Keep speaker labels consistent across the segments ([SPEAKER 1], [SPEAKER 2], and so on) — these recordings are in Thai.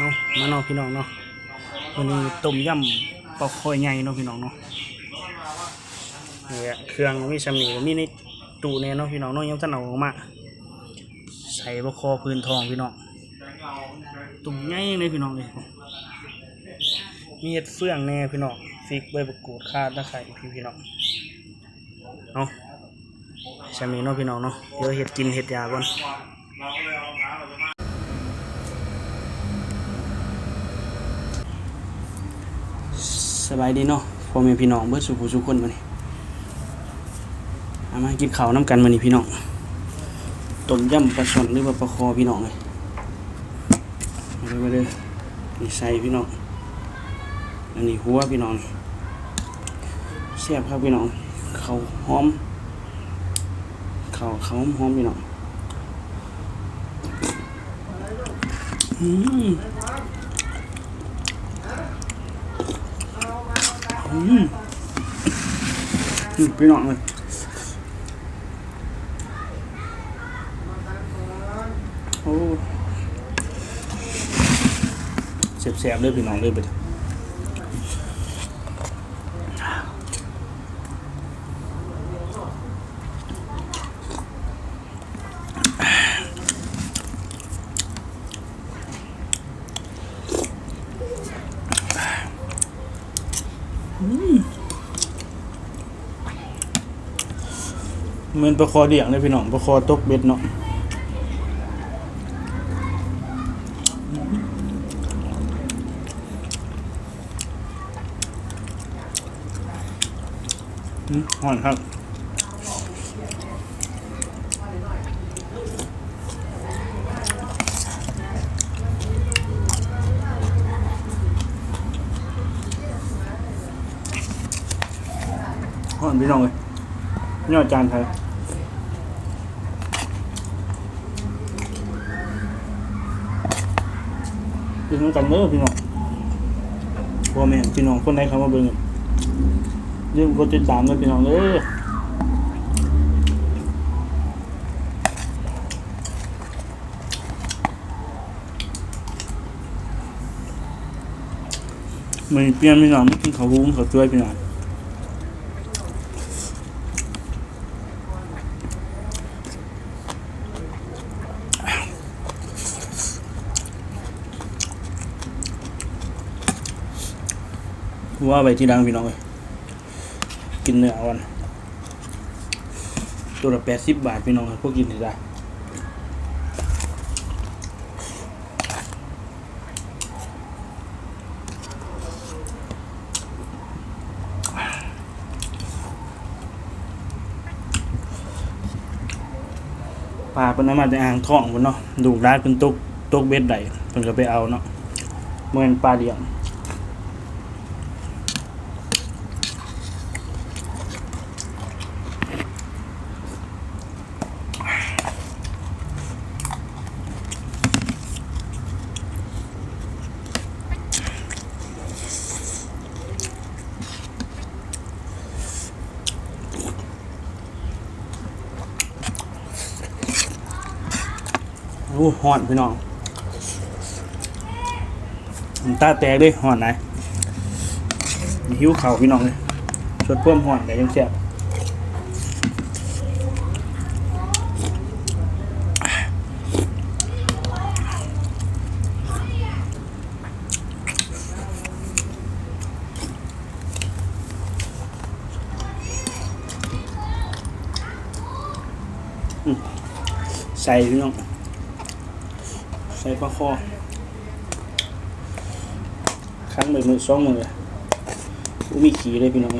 [SPEAKER 1] เนาะมาเนาะพี่น้องเนาะวันนี้ต้มยำปลาคอยใหญ่เนาะพี่น้องเนาะเนี่ยเครื่องมีสมีมีในตู้เนี่ยเนาะพี่น้องเนาะยังท่านเอาออกมาใส่ปลาคอพื้นทองพี่น้องตุ่มใหญ่เลยพี่น้องเลยมีเห็ดเฟื่องแน่พี่น้องฟิกใบประกูดคาดตะไคร้พี่พี่น้องเนาะสมีเนาะพี่น้องเนาะเดี๋ยวเห็ดกินเห็ดยาก่อน สบายดีเนาะพ่อแม่พี่น้องเบิดสุขสุขคนมานี่เอามากินข้าวน้ำกันมานี่พี่น้องต้มยำปลาช่อนหรือว่าปลาคอพี่น้องเลยมาเลยมาเลยนี่ใส่พี่น้องอันนี้หัวพี่น้องเสียบครับพี่น้องเขาวหอมเขาวเขาวหอมพี่น้องอืม อืมอืม พี่น้องเลยโอ้เสียบๆเลยพี่น้องเลยไปเถอะ เหมือนประคอเดี่ยงเลยพี่น้องประคอตกเบ็ดเนาะอืมห่อนครับห่อนพี่น้องเลยนี่อาจารย์ไทย กินด้วยกันเด้อพี่น้องพ่อแม่พี่น้องคนไหนเขามาเบิ่งยืมกดติดตามด้วยพี่น้องเด้อมันเปลี่ยนพี่น้องไม่กินข้าวหุงข้าวจ้วยพี่น้อง ว่าไปที่ดังพี่น้องเลยกินเนื้ออ่อนตัวละแปดสิบบาทพี่น้องพวกกินได้ปลาเป็นน้ำมาจากอ่างทองพุ่นเนาะดูร้านเป็นตุกตุกเบ็ดใดเพิ่นก็ไปเอาเนาะเมื่อนปลาเลี้ยง อ้ห่อนพี่น้องน้ำตาแตกเลยห่อนไหนหิวเข่าพี่น้องเลยชดเพิ่มห่อนแต่ยังแซ่บใส่พี่น้อง ใส่ปลาคอครั้งเลยมือสองมือกูมีขี่เลยพี่น้อง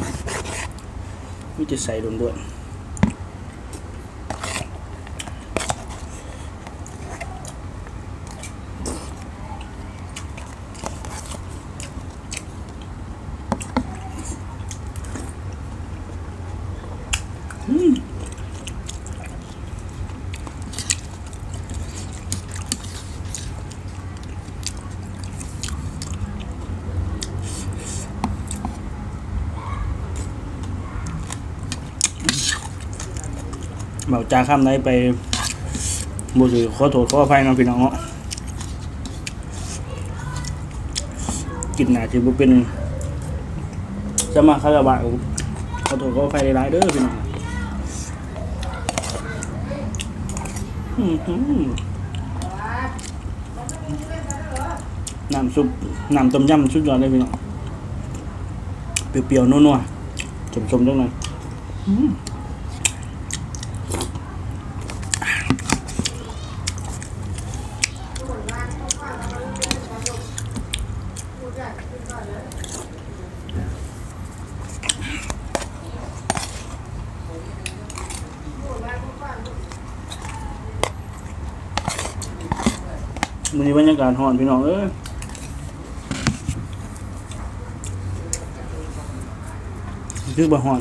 [SPEAKER 1] มีจะใส่ด่วนๆ เบาจาข้ามไหนไปบุตรขอโทษขออภัยน้องพี่น้องเนาะกินหนาจะบ่เป็นจะมาคาราบาวขอโทษขออภัยหลายๆเด้อพี่น้องน้ำซุปน้ำต้มยำสุดยอดเลยพี่น้องเปรี้ยวๆนัวๆชมๆจังหน่ มันนี้บรรยากาศหอนพี่น้องเอ้ยคือบ่หอน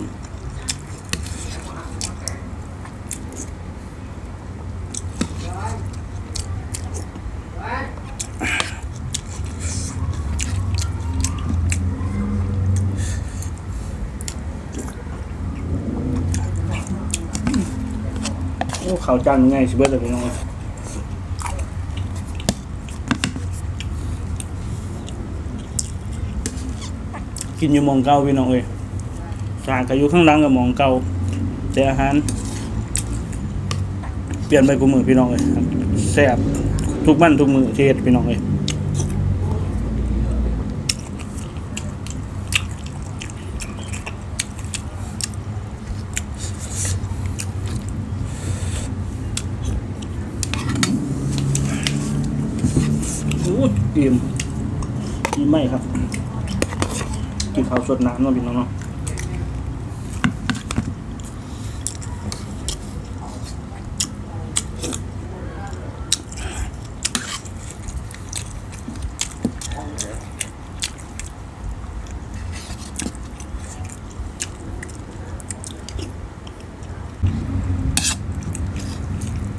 [SPEAKER 1] โอ้ข่าวจังไงสิเบิดเลยพี่น้องเอ้ย กินอยู่มองเก่าพี่น้องเอ้ยสากก็อยู่ข้างหลังกับมองเก่าแต่อาหาร เปลี่ยนไปกูมือพี่น้องเอ้ยแซ่บทุกบ้านทุกมือเฮ็ดพี่น้องเอ้ยโอ้ยอิ่มอิ่มไหมครับ ข้าวสดน้ำเนาะพี่น้องเนาะ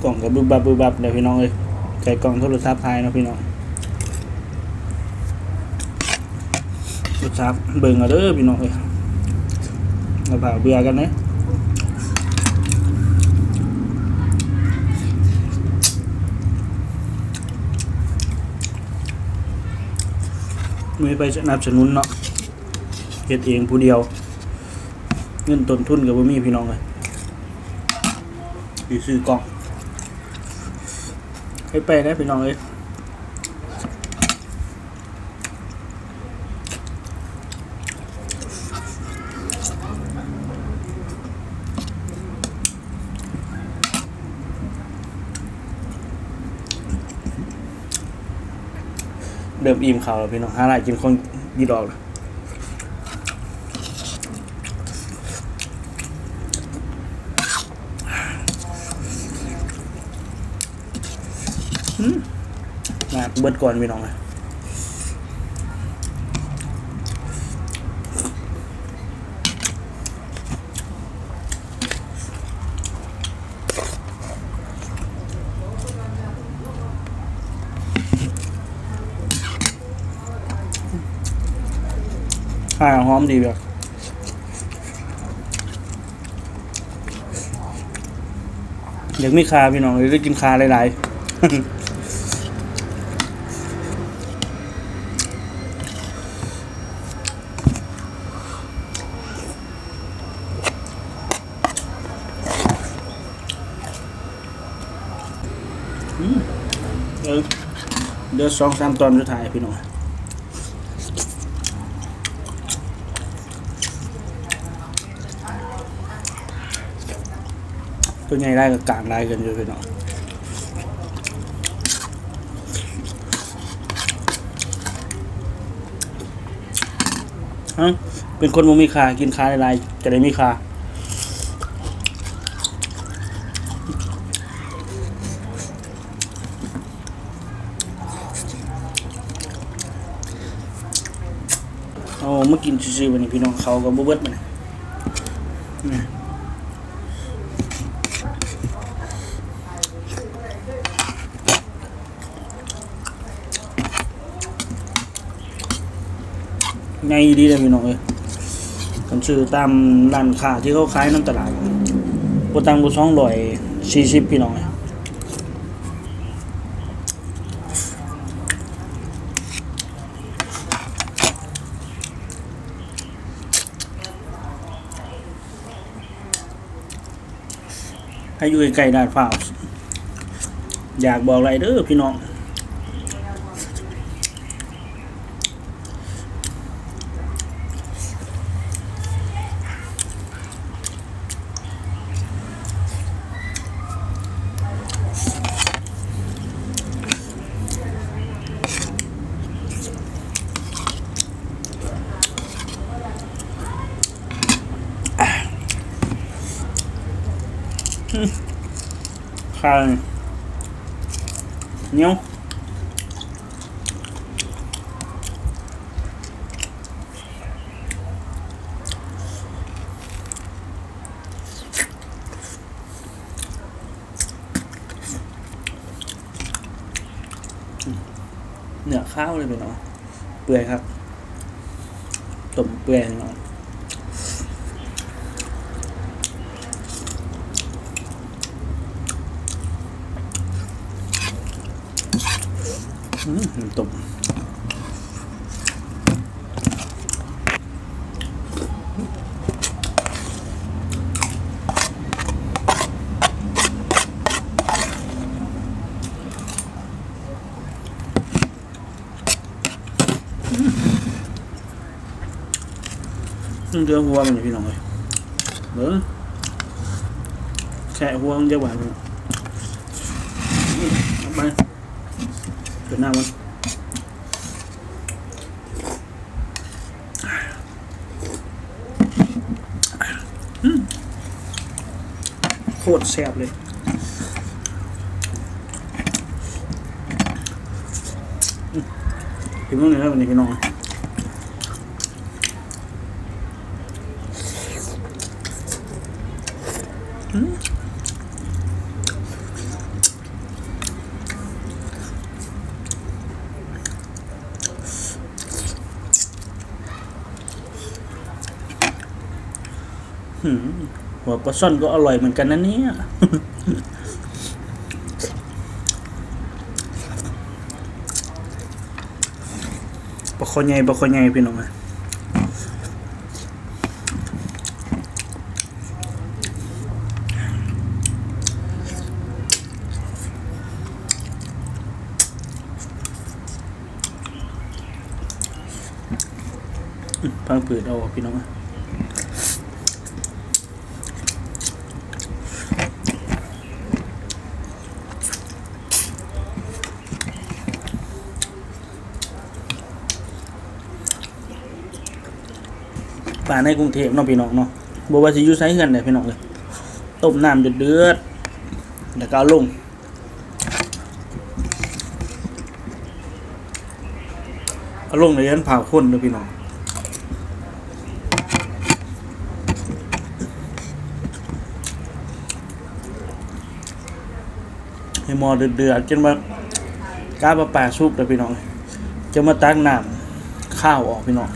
[SPEAKER 1] กล่องกับบึบบับบึบบับเดี๋ยวพี่น้องเลยใส่กล่องโทรศัพท์พายเนาะพี่น้อง รสชาเบิ่งเอาเด้อพี่น้องเอ้ยมาผ่าเบื่อกันนะไม่ไปสนับสนุนเนาะเฮ็ดเองผู้เดียว เงินต้นทุนกับบ่มีพี่น้องเลยซื้อกล่องให้ไปได้พี่น้องเอ้ย เดิมอิ่มเขาวแล้วพี่น้องหาไรกินคนยีดอกเลยมาเบิดก่อนพี่น้องเลย ข้าหอมดีแบบอยากมีคาพี่น้องเลยได้กินคาหลายๆเดี๋ยวเดี๋ยวสองสามตอนสุดท้ายพี่น้อง ตัวใหญ่ได้กับกลางได้กันอยู่พี่น้องฮะเป็นคนบ่มีขากินขาหลายๆจะได้มีขาเอามากินซื่อๆวันนี้พี่น้องเขากับบ่เบิดมัน ไงดีเลยพี่น้องเอ้ยันซื้อตามร้านค้าที่เขาขายน้ำตลาดกูตังกูสองร้อยสี่สิบพี่น้องเอ้ยให้อยู่ใก่ด้านฝ้าอยากบอกอะไรเด้อพี่น้อง ข้าวเหนียวเนื้อข้าวเลยไปเนาะเปื่อยครับต้มเปื่อยเนาะ อืม น้ำตกนึ่งเดือหัวมันอยู่พี่น้องเลยเบิ้งแค่หัวมันจะหวานเลยเอาไปเกิดหน้ามัน ตรแซ่บเลยอืมถึงตรงไหนแล้ววันนี้พี่น้องอืม หัวปลาช่อนก็อร่อยเหมือนกันนะเนี่ยปลาคอใหญ่ปลาคอใหญ่พี่น้องอะพังปืดเอาพี่น้องอะ ป่าในกรุงเทพเนาะพี่น้องเนาะบอกว่าสิยู่ไสกันเนี่ยพี่น้องเลยต้มน้ำเดือดแล้วก็ลงเอาลงในยันผ่าข้นเลยพี่น้องให้หมอเดือดๆจนมากาปลาปลาซุปเลยพี่น้องจะมาตักน้ำข้าวออกพี่น้อง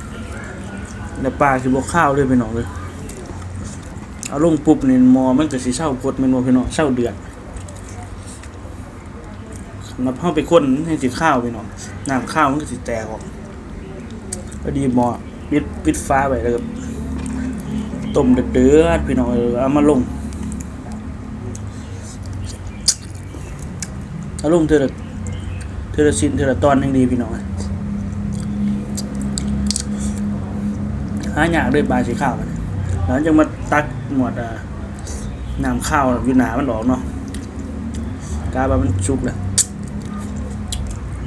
[SPEAKER 1] แล้วปลาสิบวข้าวเลยพี่น้องเลยเอาลงปุ๊บนี่หมอมันก็สิเช่ากดแมันบ่พี่น้องเช่าเดือดนับเข้าไปข้นให้สิข้าวพี่น้องน้ำข้าวมันก็สิแตกออกพอดีมอปิดปิดฟ้าไว้แล้วก็ต้มเดือดพี่น้องเอามาลงเอาลงเธอเธอละสินเธอละตอนยังดีพี่น้อง หาอยากด้วยปลาสีข้าวมันแล้วจะมาตักหมวดน้ำข้าวอยู่หนามันออกเนาะกาบามันชุกเลย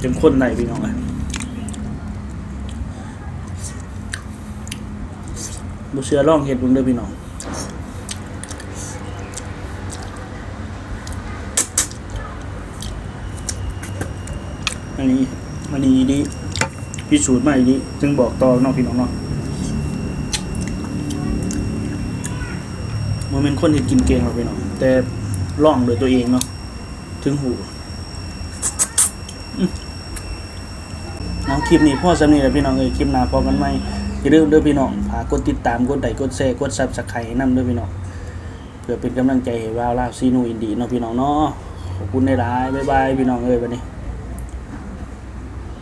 [SPEAKER 1] จังคนไหนพี่น้องเลยบุเสือร่องเห็ดบุงด้อพี่น้องอันนี้อันนี้ดีพิสูจน์มาอีกดีจึงบอกต่อน้องพี่น้องเนาะ มันเป็นคนที่กินเก่งหรอกพี่น้องแต่ล่องโดยตัวเองเนาะถึงหูน้องคลิปนี้พ่อสำนีแหละพี่น้องเอ้ยคลิปหน้าพอกันไหมอย่าลืมเด้อพี่น้องฝากกดติดตามกดไลค์กดแชร์กดซับสไครต์นำเด้อพี่น้องเพื่อเป็นกำลังใจให้ว่าวลาซีนูอินดีเนาะพี่น้องเนาะขอบคุณในร้ายบ๊ายบายพี่น้องเอ้ยวันนี้